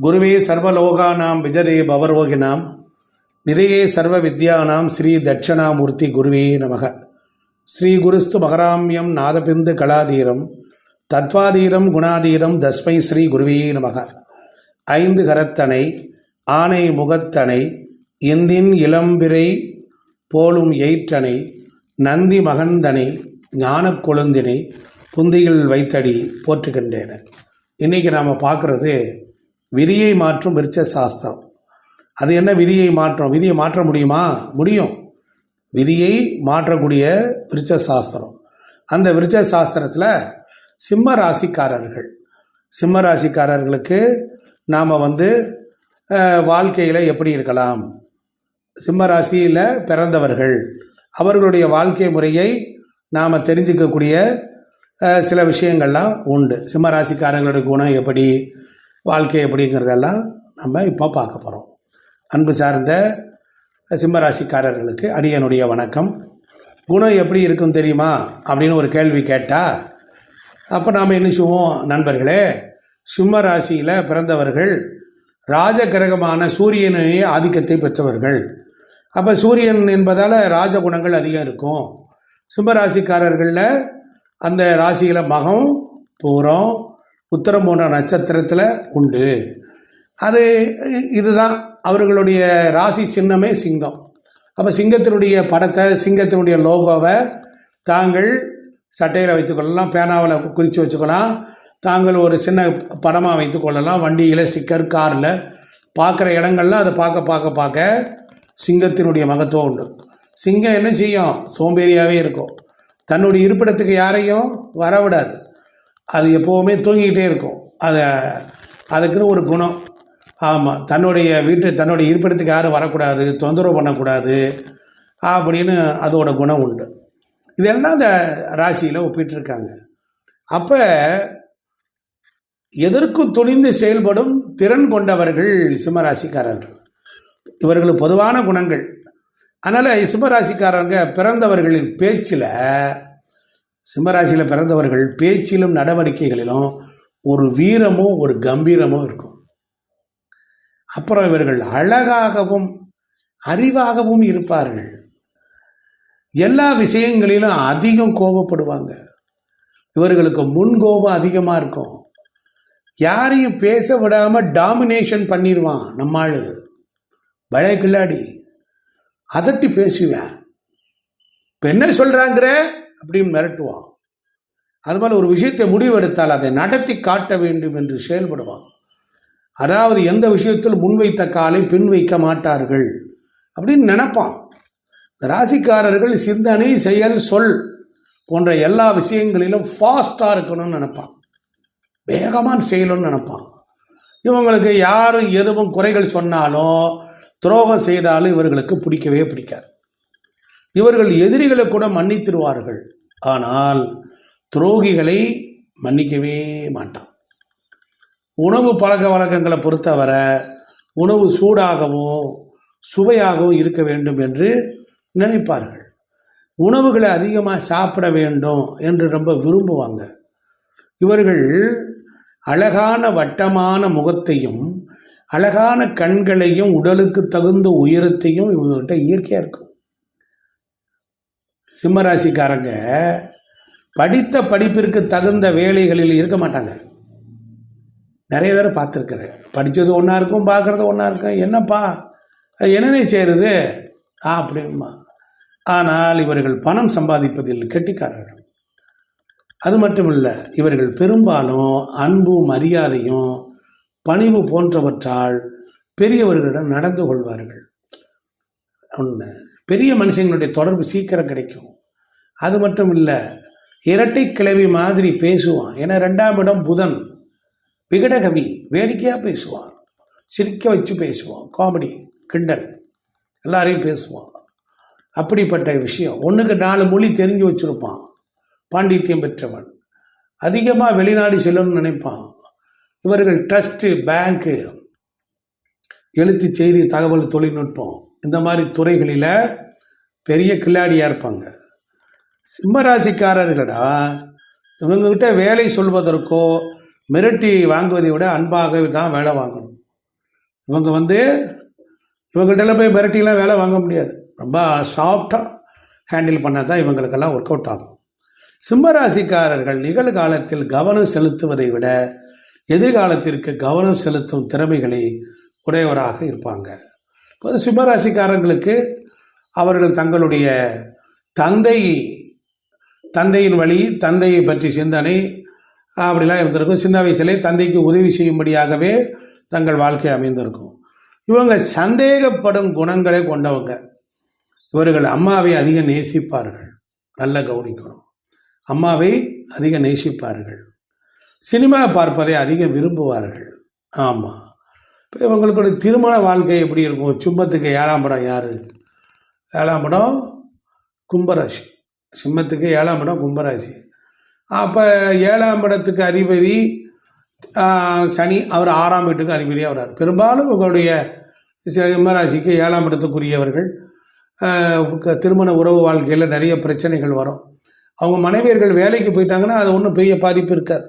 குருவே சர்வலோகானாம் விஜதே பவரோகினாம். நிறையே சர்வ வித்யானாம் ஸ்ரீ தட்சிணாமூர்த்தி குருவே நமக. ஸ்ரீ குருஸ்து மகராமியம் நாதபிந்து கலாதீரம். தத்வாதீரம் குணாதீரம் தஸ்மை ஸ்ரீ குருவே நமக. ஐந்து கரத்தனை ஆனை முகத்தனை இந்தின் இளம்பிறை போலும் எயிற்றனை நந்தி மகந்தனை ஞானக் கொழுந்தினை புந்தியில் வைத்தடி போற்றுகின்றேன். இன்றைக்கி நாம் பார்க்குறது விதியை மாற்றும் விருட்ச சாஸ்திரம் அது என்ன விதியை மாற்றும்? விதியை மாற்ற முடியுமா? முடியும். விதியை மாற்றக்கூடிய விருட்ச சாஸ்திரம் அந்த விருட்ச சாஸ்திரத்தில் சிம்ம ராசிக்காரர்கள். சிம்ம ராசிக்காரர்களுக்கு நாம் வந்து வாழ்க்கையில் எப்படி இருக்கலாம்? சிம்ம ராசியில் பிறந்தவர்கள். அவர்களுடைய வாழ்க்கை முறையை நாம் தெரிஞ்சுக்கக்கூடிய சில விஷயங்கள்லாம் உண்டு. சிம்ம ராசிக்காரங்களுடைய குணம் எப்படி? வாழ்க்கை எப்படிங்கிறதெல்லாம் நம்ம இப்போ பார்க்க போகிறோம் அன்பு சார்ந்த சிம்மராசிக்காரர்களுக்கு அடியனுடைய வணக்கம். குணம் எப்படி இருக்கும் தெரியுமா? அப்படின்னு ஒரு கேள்வி கேட்டால் அப்போ நாம் என்ன செய்வோம் நண்பர்களே? சிம்ம ராசியில் பிறந்தவர்கள் ராஜ கிரகமான சூரியனுடைய ஆதிக்கத்தை பெற்றவர்கள். அப்போ சூரியன் என்பதால் ராஜகுணங்கள் அதிகம் இருக்கும். சிம்ம ராசிக்காரர்களில் அந்த ராசியில் மகம் பூரம் உத்தரம் போன்ற நட்சத்திரத்தில் உண்டு. அது இதுதான் அவர்களுடைய ராசி சின்னமே சிங்கம். அப்போ சிங்கத்தினுடைய படத்தை சிங்கத்தினுடைய லோகோவை தாங்கள் சட்டையில் வைத்துக்கொள்ளலாம் பேனாவில் குறித்து வச்சுக்கலாம். தாங்கள் ஒரு சின்ன படமாக வைத்துக்கொள்ளலாம் வண்டியில் ஸ்டிக்கர் காரில். பார்க்குற இடங்கள்லாம் அதை பார்க்க பார்க்க பார்க்க சிங்கத்தினுடைய மகத்துவம் உண்டு. சிங்கம் என்ன செய்யும்? சோம்பேறியாகவே இருக்கும். தன்னுடைய இருப்பிடத்துக்கு யாரையும் வரவிடாது. அது எப்போவுமே தூங்கிக்கிட்டே இருக்கும். அதை அதுக்குன்னு ஒரு குணம். ஆமாம் தன்னுடைய வீட்டு தன்னுடைய இருப்பிடத்துக்கு யாரும் வரக்கூடாது தொந்தரவு பண்ணக்கூடாது அப்படின்னு அதோட குணம் உண்டு. இதெல்லாம் அந்த ராசியில் ஒப்பிட்டிருக்காங்க. அப்போ எதற்கும் துணிந்து செயல்படும் திறன் கொண்டவர்கள் சிம்மராசிக்காரர்கள். இவர்கள் பொதுவான குணங்கள். அதனால் சிம்மராசிக்காரங்க பிறந்தவர்களின் பேச்சில் சிம்மராசியில் பிறந்தவர்கள் பேச்சிலும் நடவடிக்கைகளிலும் ஒரு வீரமும் ஒரு கம்பீரமும் இருக்கும். அப்புறம் இவர்கள் அழகாகவும் அறிவாகவும் இருப்பார்கள். எல்லா விஷயங்களிலும் அதிகம் கோபப்படுவாங்க. இவர்களுக்கு முன் கோபம் அதிகமாக இருக்கும். யாரையும் பேச விடாமல் டாமினேஷன் பண்ணிடுவான் நம்மாள். பழைய கில்லாடி. அதட்டி பேசுவேன். இப்போ என்ன சொல்கிறாங்கிற அப்படின்னு மிரட்டுவான். அது மாதிரி ஒரு விஷயத்தை முடிவெடுத்தால் அதை நடத்தி காட்ட வேண்டும் என்று செயல்படுவான். அதாவது எந்த விஷயத்தில் முன்வைத்த காலை பின் வைக்க மாட்டார்கள் அப்படின்னு நினைப்பான். ராசிக்காரர்கள் சிந்தனை செயல் சொல் போன்ற எல்லா விஷயங்களிலும் ஃபாஸ்ட்டாக இருக்கணும்னு நினைப்பான். வேகமாக செய்யணும்னு நினைப்பான். இவங்களுக்கு யாரும் எதுவும் குறைகள் சொன்னாலும் துரோகம் செய்தாலும் இவர்களுக்கு பிடிக்கவே பிடிக்காது. இவர்கள் எதிரிகளை கூட மன்னித்திருவார்கள். ஆனால் துரோகிகளை மன்னிக்கவே மாட்டான். உணவு பழக்க வழக்கங்களை பொறுத்தவரை உணவு சூடாகவும் சுவையாகவும் இருக்க வேண்டும் என்று நினைப்பார்கள். உணவுகளை அதிகமாக சாப்பிட வேண்டும் என்று ரொம்ப விரும்புவாங்க. இவர்கள் அழகான வட்டமான முகத்தையும் அழகான கண்களையும் உடலுக்கு தகுந்த உயரத்தையும் இவங்ககிட்ட இயற்கையாக இருக்கும். சிம்மராசிக்காரங்க படித்த படிப்பிற்கு தகுந்த வேலைகளில் இருக்க மாட்டாங்க. நிறைய பேரை பார்த்துருக்குறேன். படித்தது ஒன்றா இருக்கும் பார்க்குறது ஒன்றா இருக்கும். என்னப்பா? அது என்னென்ன செய்கிறது ஆ அப்படிமா ஆனால் இவர்கள் பணம் சம்பாதிப்பதில் கெட்டிக்காரர்கள். அது மட்டும் இல்லை இவர்கள் பெரும்பாலும் அன்பும் மரியாதையும் பணிவு போன்றவற்றால் பெரியவர்களிடம் நடந்து கொள்வார்கள். ஒன்று பெரிய மனுஷங்களுடைய தொடர்பு சீக்கிரம் கிடைக்கும். அது மட்டும் இல்லை இரட்டை கிளவி மாதிரி பேசுவான். ஏன்னா ரெண்டாம் இடம் புதன். விகடகவி வேடிக்கையாக பேசுவான். சிரிக்க வச்சு பேசுவான். காமெடி கிண்டல். எல்லாரையும் பேசுவான். அப்படிப்பட்ட விஷயம். ஒன்றுக்கு நாலு மொழி தெரிஞ்சு வச்சுருப்பான். பாண்டித்யம் பெற்றவன். அதிகமாக வெளிநாடு செல்லணும்னு நினைப்பான். இவர்கள் ட்ரஸ்ட்டு பேங்க்கு. எழுத்து செய்தி தகவல் தொழில்நுட்பம். இந்த மாதிரி துறைகளில் பெரிய கில்லாடியாக இருப்பாங்க. சிம்மராசிக்காரர்களா இவங்ககிட்ட வேலை சொல்வதற்கோ மிரட்டி வாங்குவதை விட அன்பாக தான் வேலை வாங்கணும். இவங்க வந்து இவங்கள்ட்ட போய் மிரட்டிலாம் வேலை வாங்க முடியாது. ரொம்ப சாஃப்டாக ஹேண்டில் பண்ணால் தான் இவங்களுக்கெல்லாம் ஒர்க் அவுட் ஆகும். சிம்மராசிக்காரர்கள் நிகழ்காலத்தில் கவனம் செலுத்துவதை விட எதிர்காலத்திற்கு கவனம் செலுத்தும் திறமைகளை உடையவராக இருப்பாங்க. இப்போ சிம்மராசிக்காரங்களுக்கு அவர்கள் தங்களுடைய தந்தை தந்தையின் வழி தந்தையை பற்றி சிந்தனை அப்படிலாம் இருந்திருக்கும். சின்ன வயசுலே தந்தைக்கு உதவி செய்யும்படியாகவே தங்கள் வாழ்க்கை அமைந்திருக்கும். இவங்க சந்தேகப்படும் குணங்களை கொண்டவங்க. இவர்கள் அம்மாவை அதிகம் நேசிப்பார்கள். நல்ல கவனிக்கணும். அம்மாவை அதிக நேசிப்பார்கள். சினிமா பார்ப்பதை அதிகம் விரும்புவார்கள். ஆமாம் இப்போ இவங்களுடைய திருமண வாழ்க்கை எப்படி இருக்கும்? சும்மத்துக்கு ஏழாம் படம் யார்? ஏழாம் படம் கும்பராசி. சிம்மத்துக்கு ஏழாம் படம் கும்பராசி. அப்போ ஏழாம் படத்துக்கு அதிபதி சனி அவர் ஆறாம் வீட்டுக்கு அதிபதியாக வர்றார். பெரும்பாலும் உங்களுடைய சிம்மராசிக்கு ஏழாம் இடத்துக்குரியவர்கள் திருமண உறவு வாழ்க்கையில் நிறைய பிரச்சனைகள் வரும். அவங்க மனைவியர்கள் வேலைக்கு போயிட்டாங்கன்னா அது ஒன்றும் பெரிய பாதிப்பு இருக்காது.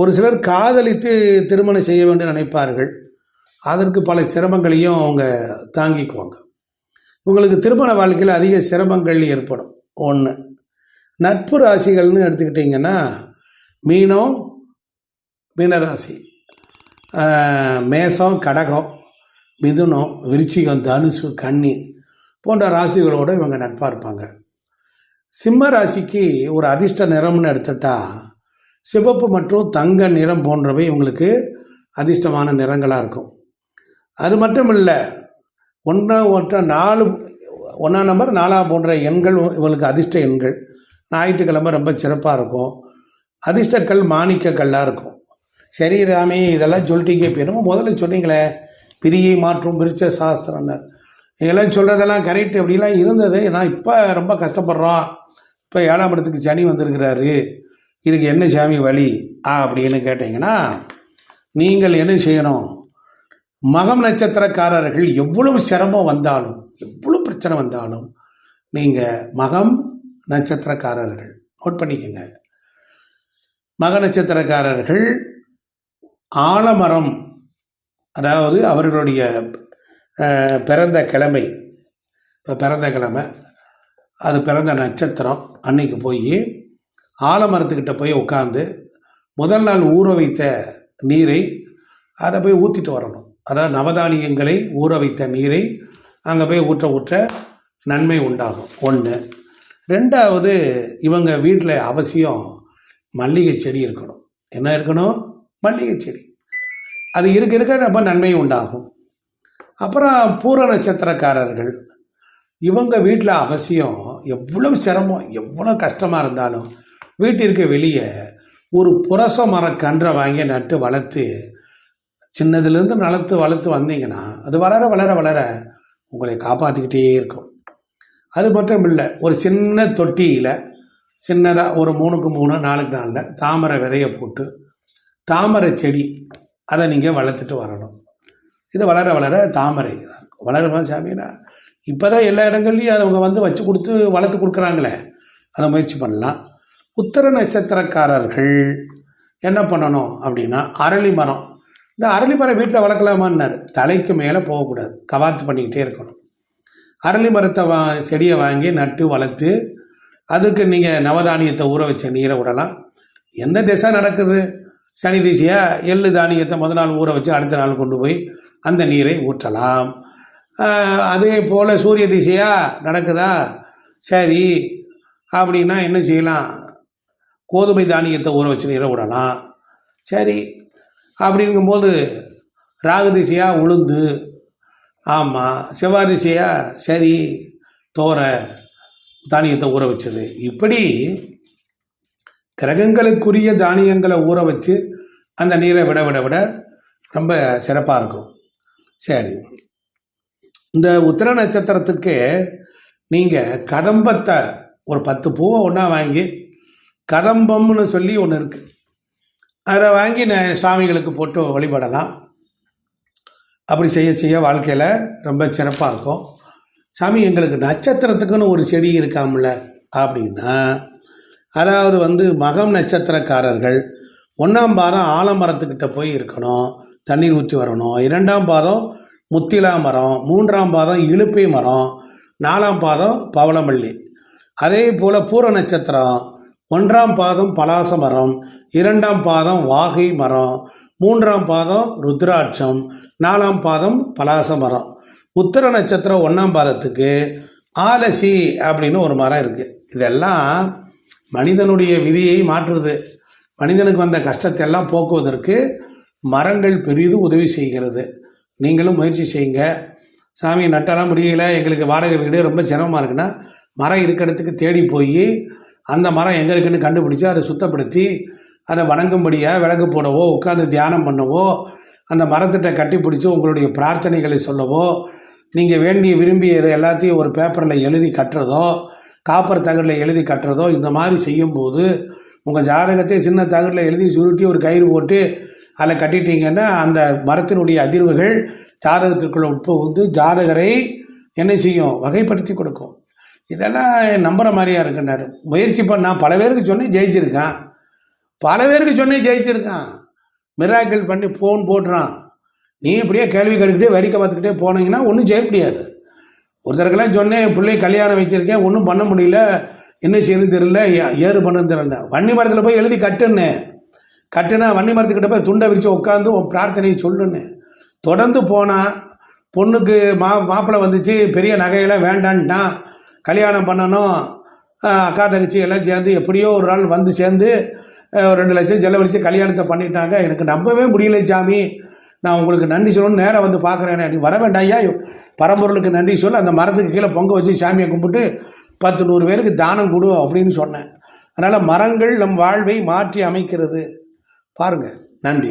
ஒரு சிலர் காதலித்து திருமணம் செய்ய வேண்டும் நினைப்பார்கள். அதற்கு பல சிரமங்களையும் அவங்க தாங்கிக்குவாங்க. உங்களுக்கு திருமண வாழ்க்கையில் அதிக சிரமங்கள் ஏற்படும். ஒன்று நட்பு ராசிகள்னு எடுத்துக்கிட்டிங்கன்னா மீனம் மீனராசி. மேசம் கடகம் மிதுனம் விருச்சிகம் தனுசு கன்னி போன்ற ராசிகளோடு இவங்க நட்பாக இருப்பாங்க. சிம்ம ராசிக்கு ஒரு அதிர்ஷ்ட நிறம்னு எடுத்துட்டா சிவப்பு மற்றும் தங்க நிறம் போன்றவை இவங்களுக்கு அதிர்ஷ்டமான நிறங்களாக இருக்கும். அது மட்டும் இல்லை ஒன்றா ஒற்ற நாலு ஒன்றாம் நம்பர் நாலாம் போன்ற எண்கள் இவங்களுக்கு அதிர்ஷ்ட எண்கள். ஞாயிற்றுக்கிழமை ரொம்ப சிறப்பாக இருக்கும். அதிர்ஷ்டக்கல் மாணிக்கக்கல்லாக இருக்கும். சரி ராமே இதெல்லாம் சொல்லிட்டீங்க. இப்போ முதல்ல சொன்னீங்களே. பிரியை மாற்றும் பிரிச்ச சாஸ்திரம்னர் இதெல்லாம் சொல்கிறதெல்லாம் கரெக்ட் அப்படிலாம் இருந்தது. ஏன்னா இப்போ ரொம்ப கஷ்டப்படுறோம். இப்போ ஏழாம் இடத்துக்கு சனி வந்திருக்கிறாரு. இதுக்கு என்ன சாமி வழி? ஆ அப்படின்னு கேட்டிங்கன்னா நீங்கள் என்ன செய்யணும்? மகம் நட்சத்திரக்காரர்கள் எவ்வளவு சிரமம் வந்தாலும் எவ்வளவு பிரச்சனை வந்தாலும் நீங்கள் மகம் நட்சத்திரக்காரர்கள். நோட் பண்ணிக்கோங்க. மக நட்சத்திரக்காரர்கள் ஆலமரம் அதாவது அவர்களுடைய பிறந்த கிழமை இப்போ பிறந்த கிழமை அது பிறந்த நட்சத்திரம் அன்னைக்கு போய் ஆலமரத்துக்கிட்ட போய் உட்காந்து முதல் நாள் ஊற வைத்த நீரை அதை போய் ஊற்றிட்டு வரணும். அதாவது நவதானியங்களை ஊற வைத்த நீரை அங்கே போய் ஊற்ற ஊற்ற நன்மை உண்டாகும். ஒன்று ரெண்டாவது இவங்க வீட்டில் அவசியம் மல்லிகை செடி இருக்கணும். என்ன இருக்கணும்? மல்லிகை செடி. அது இருக்க இருக்க ரொம்ப நன்மை உண்டாகும். அப்புறம் பூர நட்சத்திரக்காரர்கள் இவங்க வீட்டில் அவசியம் எவ்வளோ சிரமம் எவ்வளோ கஷ்டமாக இருந்தாலும் வீட்டிற்கு வெளியே ஒரு புரச மரக்கன்றை வாங்கி நட்டு வளர்த்து சின்னதுலேருந்து வளர்த்து வளர்த்து வந்தீங்கன்னா அது வளர வளர வளர உங்களை காப்பாற்றிக்கிட்டே இருக்கும். அது மட்டும் இல்லை ஒரு சின்ன தொட்டியில் சின்னதாக ஒரு மூணுக்கு மூணு நாலுக்கு நாலில் தாமரை விதையை போட்டு தாமரை செடி அதை நீங்கள் வளர்த்துட்டு வரணும். இது வளர வளர தாமரை. வளருமா சாமினா இப்போ தான் எல்லா இடங்கள்லையும் அவங்க வந்து வச்சு கொடுத்து வளர்த்து கொடுக்குறாங்களே. அதை முயற்சி பண்ணலாம். உத்தர நட்சத்திரக்காரர்கள் என்ன பண்ணணும் அப்படின்னா அரளி மரம் இந்த அரளிமரம் வீட்டில் வளர்க்கலாமான்னாரு. தலைக்கு மேலே போகக்கூடாது. கவாத்து பண்ணிக்கிட்டே இருக்கணும். அரளி மரத்தை வா செடியை வாங்கி நட்டு வளர்த்து அதுக்கு நீங்கள் நவதானியத்தை ஊற வச்ச நீரை விடலாம். எந்த திசை நடக்குது? சனி திசையாக எள்ளு தானியத்தை முதல் நாள் ஊற வச்சு அடுத்த நாள் கொண்டு போய் அந்த நீரை ஊற்றலாம். அதே போல் சூரிய திசையா? நடக்குதா? சரி. அப்படின்னா என்ன செய்யலாம்? கோதுமை தானியத்தை ஊற வச்சு நீரை விடலாம். சரி. அப்படிங்கும்போது ராகதிசையாக உளுந்து. ஆமாம் செவ்வாய் சரி தோரை தானியத்தை ஊற வச்சது. இப்படி கிரகங்களுக்குரிய தானியங்களை ஊற வச்சு அந்த நீரை விட விட விட ரொம்ப சிறப்பாக இருக்கும். சரி. இந்த உத்திர நட்சத்திரத்துக்கு நீங்கள் கதம்பத்தை ஒரு பத்து பூவை ஒன்றா வாங்கி கதம்பம்னு சொல்லி ஒன்று இருக்குது அதை வாங்கி நான் சாமிகளுக்கு போட்டு வழிபடலாம். அப்படி செய்ய செய்ய வாழ்க்கையில் ரொம்ப சிறப்பாக இருக்கும். சாமி எங்களுக்கு நட்சத்திரத்துக்குன்னு ஒரு செடி இருக்காமல அப்படின்னா அதாவது வந்து மகம் நட்சத்திரக்காரர்கள் ஒன்றாம் பாரம் ஆலமரத்துக்கிட்ட போய் இருக்கணும் தண்ணீர் ஊற்றி வரணும். இரண்டாம் பாதம் முத்திலா மரம் மூன்றாம் பாதம் இழுப்பை மரம் நாலாம் பாதம் பவளமல்லி. அதே போல் பூர நட்சத்திரம் ஒன்றாம் பாதம் பலாச மரம் இரண்டாம் பாதம் வாகை மரம் மூன்றாம் பாதம் ருத்ராட்சம் நாலாம் பாதம் பலாச மரம் உத்தர நட்சத்திரம் ஒன்றாம் பாதத்துக்கு ஆலசி அப்படின்னு ஒரு மரம் இருக்குது இதெல்லாம் மனிதனுடைய விதியை மாற்றுது. மனிதனுக்கு வந்த கஷ்டத்தை எல்லாம் போக்குவதற்கு மரங்கள் பெரிதும் உதவி செய்கிறது. நீங்களும் முயற்சி செய்யுங்க. சாமி நட்டெல்லாம் முடியல. எங்களுக்கு வாடகை வீடு ரொம்ப சிரமமாக இருக்குன்னா மரம் இருக்க இடத்துக்கு தேடி போய் அந்த மரம் எங்கே இருக்குன்னு கண்டுபிடிச்சி அதை சுத்தப்படுத்தி அதை வணங்கும்படியாக விளக்கு போடவோ உட்காந்து தியானம் பண்ணவோ அந்த மரத்திட்ட கட்டி பிடிச்சி உங்களுடைய பிரார்த்தனைகளை சொல்லவோ நீங்கள் வேண்டிய விரும்பிய இதை எல்லாத்தையும் ஒரு பேப்பரில் எழுதி கட்டுறதோ காப்பர் தகடில் எழுதி கட்டுறதோ இந்த மாதிரி செய்யும்போது உங்கள் ஜாதகத்தை சின்ன தகடில் எழுதி சுருட்டி ஒரு கயிறு போட்டு அதில் கட்டிட்டீங்கன்னா அந்த மரத்தினுடைய அதிர்வுகள் ஜாதகத்திற்குள்ள உட்புகுந்து ஜாதகரை என்ன செய்யும்? வகைப்படுத்தி கொடுக்கும். இதெல்லாம் நம்புகிற மாதிரியா இருக்குன்னாரு. முயற்சி பண்ணால் பல பேருக்கு சொன்னே ஜெயிச்சிருக்கான். பல பேருக்கு சொன்னே ஜெயிச்சிருக்கான். மிராக்கிள் பண்ணி ஃபோன் போடுறான். நீ இப்படியே கேள்வி கேட்டுக்கிட்டே வேடிக்கை பார்த்துக்கிட்டே போனீங்கன்னா ஒன்றும் செய்ய முடியாது. ஒருத்தருக்கெல்லாம் சொன்னேன் பிள்ளை கல்யாணம் வச்சுருக்கேன் ஒன்றும் பண்ண முடியல. என்ன செய்யணும் தெரியல. ஏ- ஏது பண்ணுறது தெரியல. வன்னி மரத்தில் போய் எழுதி கட்டுன்னு. கட்டுனா வன்னி மரத்துக்கிட்ட போய் துண்டை விரித்து உட்காந்து உன் பிரார்த்தனையை சொல்லுன்னு. தொடர்ந்து போனால் பொண்ணுக்கு மா மாப்பிள்ளை வந்துச்சு பெரிய நகையெல்லாம் வேண்டான்ட்டான். கல்யாணம் பண்ணணும். அக்கா தங்கச்சி எல்லாம் சேர்ந்து எப்படியோ ஒரு நாள் வந்து சேர்ந்து ஒரு ரெண்டு லட்சம் செலவழித்து கல்யாணத்தை பண்ணிட்டாங்க. எனக்கு நம்பவே முடியல சாமி. நான் உங்களுக்கு நன்றி சொல்லணும்னு நேராக வந்து பார்க்குறேன். நீ வர வேண்டாம் ஐயா. பரம்பொருளுக்கு நன்றி சொல்லு. அந்த மரத்துக்கு கீழே பொங்க வச்சு சாமியை கும்பிட்டு பத்து நூறு பேருக்கு தானம் கொடு அப்படின்னு சொன்னேன். அதனால் மரங்கள் நம் வாழ்வை மாற்றி அமைக்கிறது. பாருங்கள் நன்றி.